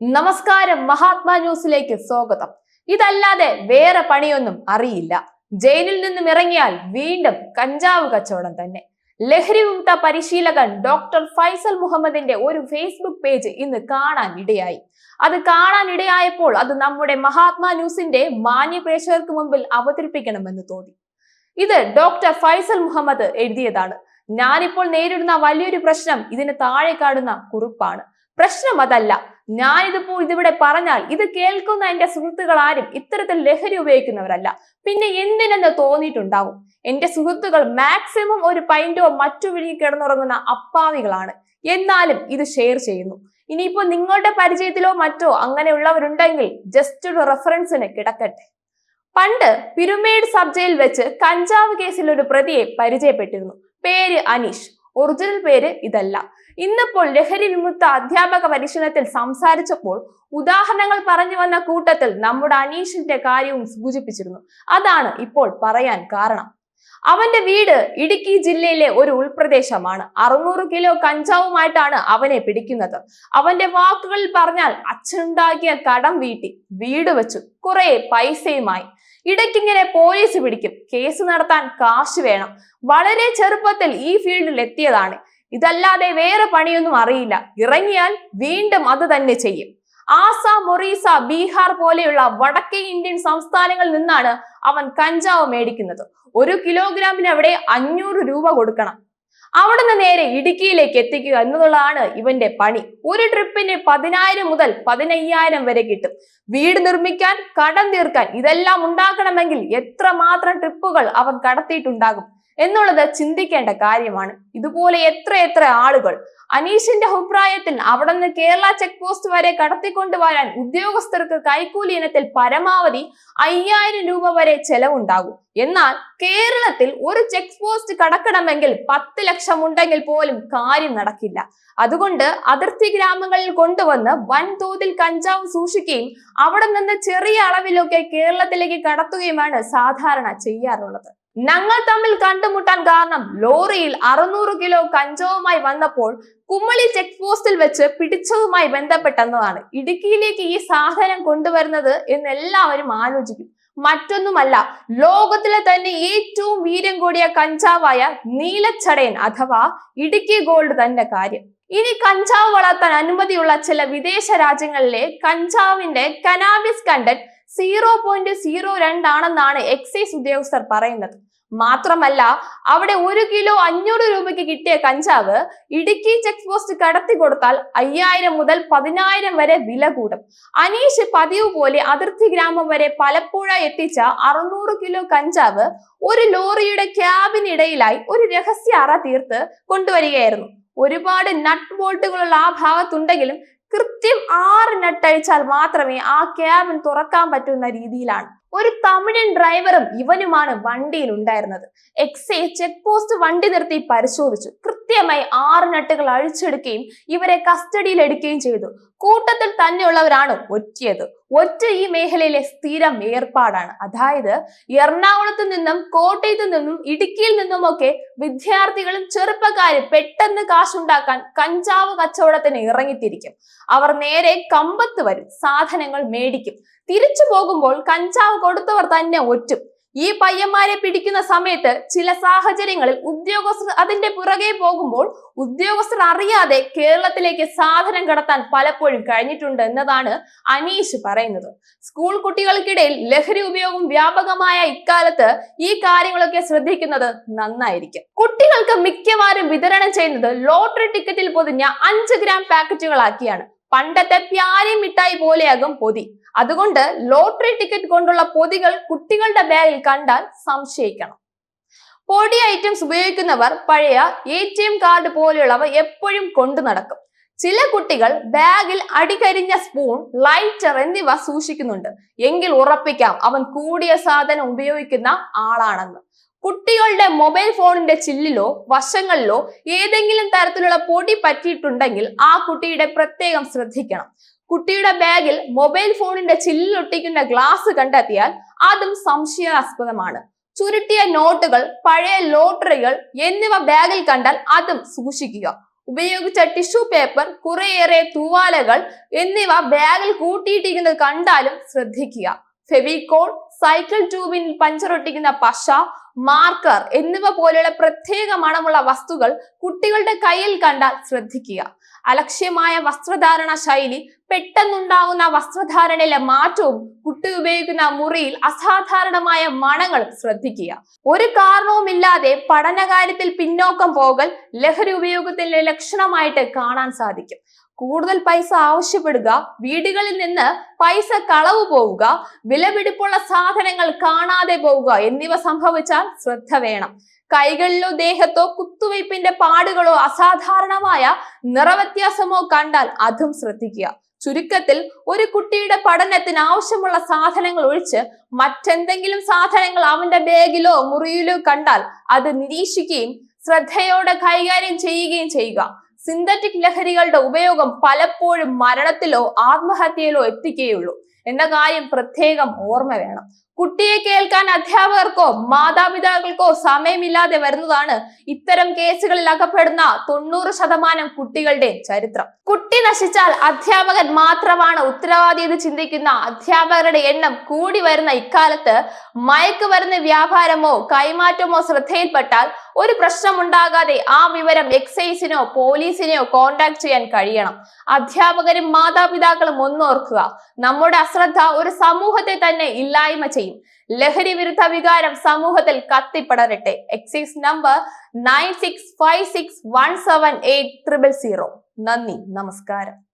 നമസ്കാരം മഹാത്മാ ന്യൂസിലേക്ക് സ്വാഗതം. ഇതല്ലാതെ വേറെ പണിയൊന്നും അറിയില്ല. ജയിലിൽ നിന്നും ഇറങ്ങിയാൽ വീണ്ടും കഞ്ചാവ് കച്ചവടം തന്നെ. ലഹരി വിമുക്ത പരിശീലകൻ ഡോക്ടർ ഫൈസൽ മുഹമ്മദിന്റെ ഒരു ഫേസ്ബുക്ക് പേജ് ഇന്ന് കാണാൻ ഇടയായി. അത് കാണാൻ ഇടയായപ്പോൾ അത് നമ്മുടെ മഹാത്മാ ന്യൂസിന്റെ മാന്യ പ്രേക്ഷകർക്ക് മുമ്പിൽ അവതരിപ്പിക്കണമെന്ന് തോന്നി. ഇത് ഡോക്ടർ ഫൈസൽ മുഹമ്മദ് എഴുതിയതാണ്. ഞാനിപ്പോൾ നേരിടുന്ന വലിയൊരു പ്രശ്നം ഇതിന് താഴെ കാണുന്ന കുറിപ്പാണ്. പ്രശ്നം അതല്ല. ഞാനിതിപ്പോ ഇതിവിടെ പറഞ്ഞാൽ ഇത് കേൾക്കുന്ന എന്റെ സുഹൃത്തുക്കൾ ആരും ഇത്തരത്തിൽ ലഹരി ഉപയോഗിക്കുന്നവരല്ല. പിന്നെ എന്തിനെന്ന് തോന്നിയിട്ടുണ്ടാവും? എന്റെ സുഹൃത്തുക്കൾ മാക്സിമം ഒരു പൈന്റോ മറ്റു വിഴുങ്ങി കിടന്നുറങ്ങുന്ന അപ്പാവികളാണ്. എന്നാലും ഇത് ഷെയർ ചെയ്യുന്നു. ഇനിയിപ്പോ നിങ്ങളുടെ പരിചയത്തിലോ മറ്റോ അങ്ങനെയുള്ളവരുണ്ടെങ്കിൽ ജസ്റ്റ് ഒരു റെഫറൻസിന് കിടക്കട്ടെ. പണ്ട് പിരുമേഡ് സബ് ജയിൽ വെച്ച് കഞ്ചാവ് കേസിൽ ഒരു പ്രതിയെ പരിചയപ്പെട്ടിരുന്നു. പേര് അനീഷ്. ഒറിജിനൽ പേര് ഇതല്ല. ഇന്നിപ്പോൾ ലഹരി വിമുക്ത അധ്യാപക പരിശീലനത്തിൽ സംസാരിച്ചപ്പോൾ ഉദാഹരണങ്ങൾ പറഞ്ഞു വന്ന കൂട്ടത്തിൽ നമ്മുടെ അനീഷിന്റെ കാര്യവും സൂചിപ്പിച്ചിരുന്നു. അതാണ് ഇപ്പോൾ പറയാൻ കാരണം. അവന്റെ വീട് ഇടുക്കി ജില്ലയിലെ ഒരു ഉൾപ്രദേശമാണ്. അറുന്നൂറ് കിലോ കഞ്ചാവുമായിട്ടാണ് അവനെ പിടിക്കുന്നത്. അവന്റെ വാക്കുകളിൽ പറഞ്ഞാൽ അച്ഛനുണ്ടാക്കിയ കടം വീട്ടി. വീട് വെച്ചു. കുറെ പൈസയുമായി. ഇടയ്ക്കിങ്ങനെ പോലീസ് പിടിക്കും. കേസ് നടത്താൻ കാശ് വേണം. വളരെ ചെറുപ്പത്തിൽ ഈ ഫീൽഡിൽ എത്തിയതാണ്. ഇതല്ലാതെ വേറെ പണിയൊന്നും അറിയില്ല. ഇറങ്ങിയാൽ വീണ്ടും അത് തന്നെ ചെയ്യും. ആസാം ഒറീസ ബീഹാർ പോലെയുള്ള വടക്കേ ഇന്ത്യൻ സംസ്ഥാനങ്ങളിൽ നിന്നാണ് അവൻ കഞ്ചാവ് മേടിക്കുന്നത്. ഒരു കിലോഗ്രാമിന് അവിടെ അഞ്ഞൂറ് രൂപ കൊടുക്കണം. അവിടുന്ന് നേരെ ഇടുക്കിയിലേക്ക് എത്തിക്കുക എന്നുള്ളതാണ് ഇവന്റെ പണി. ഒരു ട്രിപ്പിന് പതിനായിരം മുതൽ പതിനയ്യായിരം വരെ കിട്ടും. വീട് നിർമ്മിക്കാൻ കടം തീർക്കാൻ ഇതെല്ലാം ഉണ്ടാക്കണമെങ്കിൽ എത്ര മാത്രം ട്രിപ്പുകൾ അവൻ കടത്തിയിട്ടുണ്ടാകും. എന്നുള്ളത് ചിന്തിക്കേണ്ട കാര്യമാണ്. ഇതുപോലെ എത്ര എത്ര ആളുകൾ അനീഷിന്റെ അഭിപ്രായത്തിൽ അവിടെ നിന്ന് കേരള ചെക്ക് പോസ്റ്റ് വരെ കടത്തിക്കൊണ്ടു വരാൻ ഉദ്യോഗസ്ഥർക്ക് കൈക്കൂലി ഇനത്തിൽ പരമാവധി അയ്യായിരം രൂപ വരെ ചെലവുണ്ടാകും. എന്നാൽ കേരളത്തിൽ ഒരു ചെക്ക് പോസ്റ്റ് കടക്കണമെങ്കിൽ പത്ത് ലക്ഷം ഉണ്ടെങ്കിൽ പോലും കാര്യം നടക്കില്ല. അതുകൊണ്ട് അതിർത്തി ഗ്രാമങ്ങളിൽ കൊണ്ടുവന്ന് വൻതോതിൽ കഞ്ചാവ് സൂക്ഷിക്കുകയും അവിടെ നിന്ന് ചെറിയ അളവിലൊക്കെ കേരളത്തിലേക്ക് കടത്തുകയുമാണ് സാധാരണ ചെയ്യാറുള്ളത്. ഞങ്ങൾ തമ്മിൽ കണ്ടുമുട്ടാൻ കാരണം ലോറിയിൽ അറുന്നൂറ് കിലോ കഞ്ചാവുമായി വന്നപ്പോൾ കുമ്മളി ചെക്ക് പോസ്റ്റിൽ വെച്ച് പിടിച്ചതുമായി ബന്ധപ്പെട്ടെന്നതാണ്. ഇടുക്കിയിലേക്ക് ഈ സാധനം കൊണ്ടുവരുന്നത് എന്ന് എല്ലാവരും ആലോചിക്കും. മറ്റൊന്നുമല്ല ലോകത്തിലെ തന്നെ ഏറ്റവും വീര്യം കൂടിയ കഞ്ചാവായ നീലച്ചടയൻ അഥവാ ഇടുക്കി ഗോൾഡ് തന്നെ കാര്യം. ഇനി കഞ്ചാവ് വളർത്താൻ അനുമതിയുള്ള ചില വിദേശ രാജ്യങ്ങളിലെ കഞ്ചാവിന്റെ cannabis content zero point zero രണ്ടാണെന്നാണ് excise ഉദ്യോഗസ്ഥർ പറയുന്നത്. മാത്രമല്ല അവിടെ ഒരു കിലോ അഞ്ഞൂറ് രൂപയ്ക്ക് കിട്ടിയ കഞ്ചാവ് ഇടുക്കി ചെക്ക് പോസ്റ്റ് കടത്തി കൊടുത്താൽ അയ്യായിരം മുതൽ പതിനായിരം വരെ വില കൂടും. അനീഷ് പതിവ് പോലെ അതിർത്തി ഗ്രാമം വരെ പലപ്പോഴ എത്തിച്ച അറുന്നൂറ് കിലോ കഞ്ചാവ് ഒരു ലോറിയുടെ ക്യാബിനിടയിലായി ഒരു രഹസ്യ അറ തീർത്ത് കൊണ്ടുവരികയായിരുന്നു. ഒരുപാട് നട്ട് ബോൾട്ടുകളുള്ള ആ ഭാഗത്തുണ്ടെങ്കിലും കൃത്യം ആറ് നട്ടഴിച്ചാൽ മാത്രമേ ആ ക്യാബിൻ തുറക്കാൻ പറ്റുന്ന രീതിയിലാണ്. ഒരു തമിഴൻ ഡ്രൈവറും ഇവനുമാണ് വണ്ടിയിൽ ഉണ്ടായിരുന്നത് എക്സൈസ് ചെക്ക് പോസ്റ്റ് വണ്ടി നിർത്തി പരിശോധിച്ചു. കൃത്യമായി ആറ് നട്ടുകൾ അഴിച്ചെടുക്കുകയും ഇവരെ കസ്റ്റഡിയിൽ എടുക്കുകയും ചെയ്തു. കൂട്ടത്തിൽ തന്നെയുള്ളവരാണ് ഒറ്റയത്. ഒറ്റ ഈ മേഖലയിലെ സ്ഥിരം ഏർപ്പാടാണ്. അതായത് എറണാകുളത്ത് നിന്നും കോട്ടയത്ത് നിന്നും ഇടുക്കിയിൽ നിന്നുമൊക്കെ വിദ്യാർത്ഥികളും ചെറുപ്പക്കാരും പെട്ടെന്ന് കാശുണ്ടാക്കാൻ കഞ്ചാവ് കച്ചവടത്തിന് ഇറങ്ങിത്തിരിക്കും. അവർ നേരെ കമ്പത്ത് വരും. സാധനങ്ങൾ മേടിക്കും. തിരിച്ചു പോകുമ്പോൾ കഞ്ചാവ് കൊടുത്തവർ തന്നെ ഒറ്റും. ഈ പയ്യന്മാരെ പിടിക്കുന്ന സമയത്ത് ചില സാഹചര്യങ്ങളിൽ ഉദ്യോഗസ്ഥർ അതിന്റെ പുറകെ പോകുമ്പോൾ ഉദ്യോഗസ്ഥർ അറിയാതെ കേരളത്തിലേക്ക് സാധനം കടത്താൻ പലപ്പോഴും കഴിഞ്ഞിട്ടുണ്ട് എന്നതാണ് അനീഷ് പറയുന്നത്. സ്കൂൾ കുട്ടികൾക്കിടയിൽ ലഹരി ഉപയോഗം വ്യാപകമായ ഇക്കാലത്ത് ഈ കാര്യങ്ങളൊക്കെ ശ്രദ്ധിക്കുന്നത് നന്നായിരിക്കും. കുട്ടികൾക്ക് മിക്കവാറും വിതരണം ചെയ്യുന്നത് ലോട്ടറി ടിക്കറ്റിൽ പൊതിഞ്ഞ അഞ്ച് ഗ്രാം പാക്കറ്റുകളാക്കിയാണ്. പണ്ടത്തെ പ്യാരി മിഠായി പോലെയാകും പൊതി. അതുകൊണ്ട് ലോട്ടറി ടിക്കറ്റ് കൊണ്ടുള്ള പൊതികൾ കുട്ടികളുടെ ബാഗിൽ കണ്ടാൽ സംശയിക്കണം. പൊടി ഐറ്റംസ് ഉപയോഗിക്കുന്നവർ പഴയ എ ടി എം കാർഡ് പോലെയുള്ളവ എപ്പോഴും കൊണ്ടു നടക്കും. ചില കുട്ടികൾ ബാഗിൽ അടികരിഞ്ഞ സ്പൂൺ ലൈറ്റർ എന്നിവ സൂക്ഷിക്കുന്നുണ്ട്. എങ്കിൽ ഉറപ്പിക്കാം അവൻ കൂടിയ സാധനം ഉപയോഗിക്കുന്ന ആളാണെന്ന്. കുട്ടികളുടെ മൊബൈൽ ഫോണിന്റെ ചില്ലിലോ വശങ്ങളിലോ ഏതെങ്കിലും തരത്തിലുള്ള പൊടി പറ്റിയിട്ടുണ്ടെങ്കിൽ ആ കുട്ടിയുടെ പ്രത്യേകം ശ്രദ്ധിക്കണം. കുട്ടിയുടെ ബാഗിൽ മൊബൈൽ ഫോണിന്റെ ചില്ലിലൊട്ടിക്കുന്ന ഗ്ലാസ് കണ്ടെത്തിയാൽ അതും സംശയാസ്പദമാണ്. ചുരുട്ടിയ നോട്ടുകൾ പഴയ ലോട്ടറികൾ എന്നിവ ബാഗിൽ കണ്ടാൽ അതും സൂക്ഷിക്കുക. ഉപയോഗിച്ച ടിഷ്യൂ പേപ്പർ കുറേയേറെ തൂവാലകൾ എന്നിവ ബാഗിൽ കൂട്ടിയിട്ടിരിക്കുന്നത് കണ്ടാലും ശ്രദ്ധിക്കുക. ഫെവിക്കോൾ സൈക്കിൾ ട്യൂബിൽ പഞ്ചറൊട്ടിക്കുന്ന പശ മാർക്കർ എന്നിവ പോലെയുള്ള പ്രത്യേക മണമുള്ള വസ്തുക്കൾ കുട്ടികളുടെ കയ്യിൽ കണ്ടാൽ ശ്രദ്ധിക്കുക. അലക്ഷ്യമായ വസ്ത്രധാരണ ശൈലി പെട്ടെന്നുണ്ടാകുന്ന വസ്ത്രധാരണയിലെ മാറ്റവും കുട്ടി ഉപയോഗിക്കുന്ന മുറിയിൽ അസാധാരണമായ മണങ്ങളും ശ്രദ്ധിക്കുക. ഒരു കാരണവുമില്ലാതെ പഠനകാര്യത്തിൽ പിന്നോക്കം പോകൽ ലഹരി ഉപയോഗത്തിന്റെ ലക്ഷണമായിട്ട് കാണാൻ സാധിക്കും. കൂടുതൽ പൈസ ആവശ്യപ്പെടുക വീടുകളിൽ നിന്ന് പൈസ കളവ് പോവുക വിലപിടിപ്പുള്ള സാധനങ്ങൾ കാണാതെ പോവുക എന്നിവ സംഭവിച്ചാൽ ശ്രദ്ധ വേണം. കൈകളിലോ ദേഹത്തോ കുത്തുവയ്പ്പിന്റെ പാടുകളോ അസാധാരണമായ നിറവ്യത്യാസമോ കണ്ടാൽ അതും ശ്രദ്ധിക്കുക. ചുരുക്കത്തിൽ ഒരു കുട്ടിയുടെ പഠനത്തിന് ആവശ്യമുള്ള സാധനങ്ങൾ ഒഴിച്ച് മറ്റെന്തെങ്കിലും സാധനങ്ങൾ അവന്റെ ബാഗിലോ മുറിയിലോ കണ്ടാൽ അത് നിരീക്ഷിക്കുകയും ശ്രദ്ധയോടെ കൈകാര്യം ചെയ്യുകയും ചെയ്യുക. സിന്തറ്റിക് ലഹരികളുടെ ഉപയോഗം പലപ്പോഴും മരണത്തിലോ ആത്മഹത്യയിലോ എത്തിക്കുകയുള്ളൂ. എന്ന കാര്യം പ്രത്യേകം ഓർമ്മ വേണം. കുട്ടിയെ കേൾക്കാൻ അധ്യാപകർക്കോ മാതാപിതാക്കൾക്കോ സമയമില്ലാതെ വരുന്നതാണ് ഇത്തരം കേസുകളിൽ അകപ്പെടുന്ന തൊണ്ണൂറ് ശതമാനം കുട്ടികളുടെ ചരിത്രം. കുട്ടി നശിച്ചാൽ അധ്യാപകൻ മാത്രമാണ് ഉത്തരവാദി എന്ന് ചിന്തിക്കുന്ന അധ്യാപകരുടെ എണ്ണം കൂടി വരുന്ന ഇക്കാലത്ത് മയക്കുമരുന്ന് വ്യാപാരമോ കൈമാറ്റമോ ശ്രദ്ധയിൽപ്പെട്ടാൽ ഒരു പ്രശ്നമുണ്ടാകാതെ ആ വിവരം എക്സൈസിനോ പോലീസിനെയോ കോണ്ടാക്ട് ചെയ്യാൻ കഴിയണം. അധ്യാപകരും മാതാപിതാക്കളും ഒന്നോർക്കുക നമ്മുടെ അശ്രദ്ധ ഒരു സമൂഹത്തെ തന്നെ ഇല്ലായ്മ ചെയ്യും. ലഹരി വിരുദ്ധ വികാരം സമൂഹത്തിൽ കത്തിപ്പടരട്ടെ. Excise number nine six five six one seven eight triple zero നന്ദി. നമസ്കാരം.